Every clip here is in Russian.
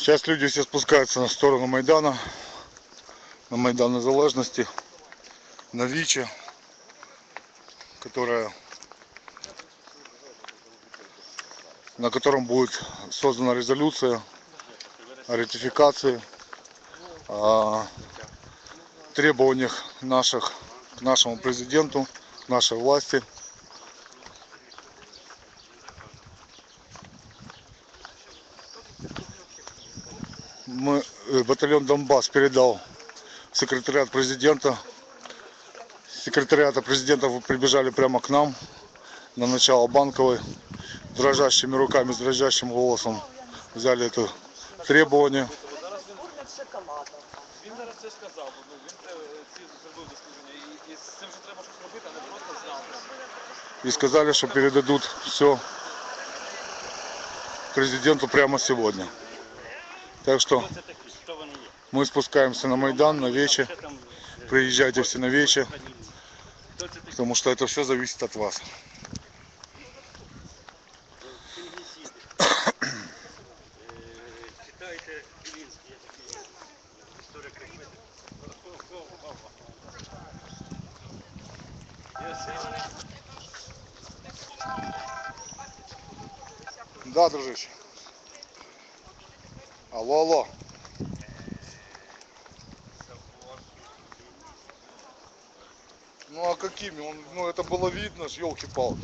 Сейчас люди все спускаются на сторону Майдана, на Майдан Незалежности, на Виче, которая, на котором будет создана резолюция о ратификации, о требованиях наших к нашему президенту, к нашей власти Мы, э, батальон Донбасс передал в секретариат президента. С секретариата президента вы прибежали прямо к нам на начало банковой. Дрожащими руками, с дрожащим голосом взяли это требование. Він зараз це сказав, ну він це ці зробив дослідження і, і з цим же треба щось робити, а не просто знати. и сказали, что передадут все президенту прямо сегодня. Так что Це такі, хто вони є? мы спускаемся на Майдан, на Вече. Що там Приезжайте все на Вече, організм? Хто це такі? потому что это все зависит от вас. Фінгісіди. Е, Алло, алло. Ну а какими? Он, ну это было видно ж, елки-палки.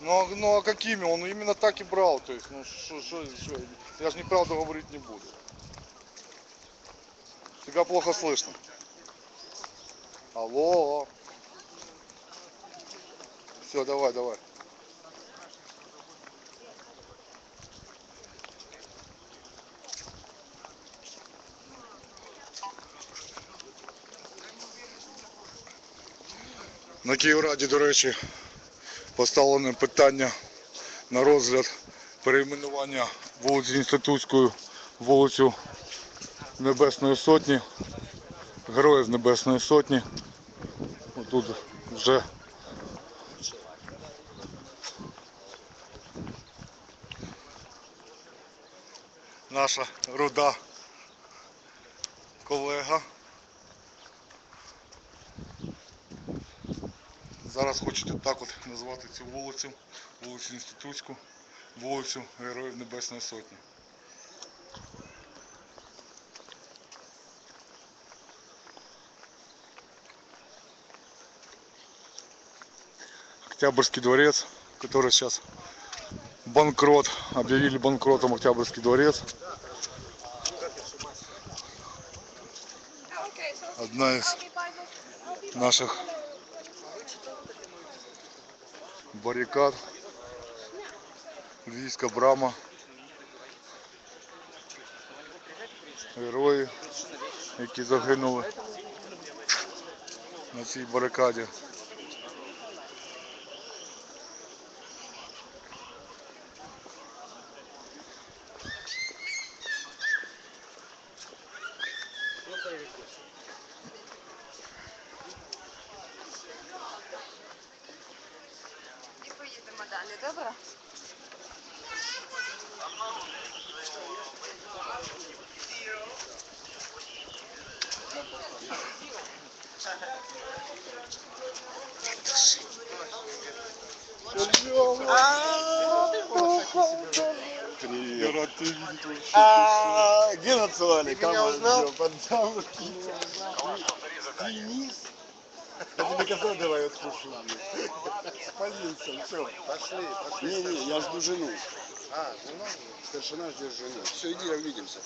Ну, а- ну а какими? Он именно так и брал. То есть, ну что, что, что, я же неправду говорить не буду. Тебя плохо слышно. Алло. Все, давай, давай. На Київраді, до речі, поставлене питання на розгляд перейменування вулиці Інститутської в вулицю Небесної Сотні, Героїв Небесної Сотні. Тут вже наша руда колега. Зараз хочете так от назвати цю вулицю, вулицю Інститутську, вулицю Героїв Небесної Сотні. Октябрьский дворец, который сейчас банкрот, объявили банкротом Октябрьский дворец. Одна из наших барикад. Львівська брама. Герої, які загинули на цій барикаді. Поїдемо далі, добре? Я рад тебя видеть вообще. А, где национальный? Ты меня узнал? Я тебе казал, давай откушу. Спалился, все. Пошли, пошли. Не-не, я жду жену. А, жена? Старшина ждет жену. Все, иди, увидимся.